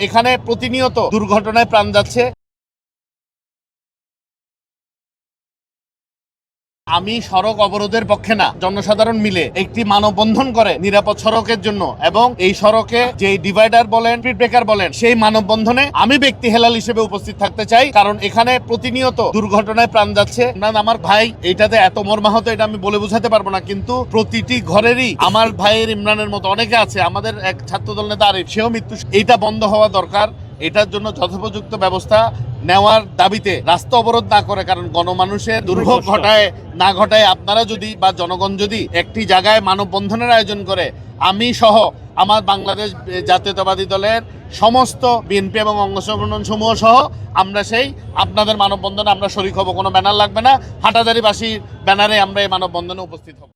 এখানে প্রতিনিয়ত দুর্ঘটনায় প্রাণ যাচ্ছে। আমি সড়ক অবরোধের পক্ষে না। জনসাধারণ মিলে একটি মানববন্ধন করে নিরাপদ সড়কের জন্য এবং এই সড়কে যে ডিভাইডার বলেন, স্পিড ব্রেকার বলেন, সেই মানববন্ধনে আমি ব্যক্তি হেলাল হিসেবে উপস্থিত থাকতে চাই। কারণ এখানে প্রতিনিয়ত দুর্ঘটনায় প্রাণ যাচ্ছে। না আমার ভাই এটাতে এত মর্মাহত, এটা আমি বলে বোঝাতে পারব না। কিন্তু প্রতিটি ঘরেরই আমার ভাইয়ের ইমরানের মতো অনেকে আছে। আমাদের এক ছাত্রদল নেতা আরিফ, সেও মৃত্যু এইটা বন্ধ হওয়া দরকার। এটার জন্য যথোপযুক্ত ব্যবস্থা নেওয়ার দাবিতে রাস্তা অবরোধ না করে কারণ গণমানুষের দুর্ভোগ ঘটায় না ঘটায় আপনারা যদি বা জনগণ যদি একটি জায়গায় মানববন্ধনের আয়োজন করে আমি সহ আমার বাংলাদেশ জাতীয়তাবাদী দলের সমস্ত বিএনপি এবং অঙ্গ সংগঠন সমূহ সহ আমরা সেই আপনাদের মানববন্ধনে আমরা শরিক হব কোনো ব্যানার লাগবে না। হাটাজারিবাসীর ব্যানারে আমরা এই মানববন্ধনে উপস্থিত হব।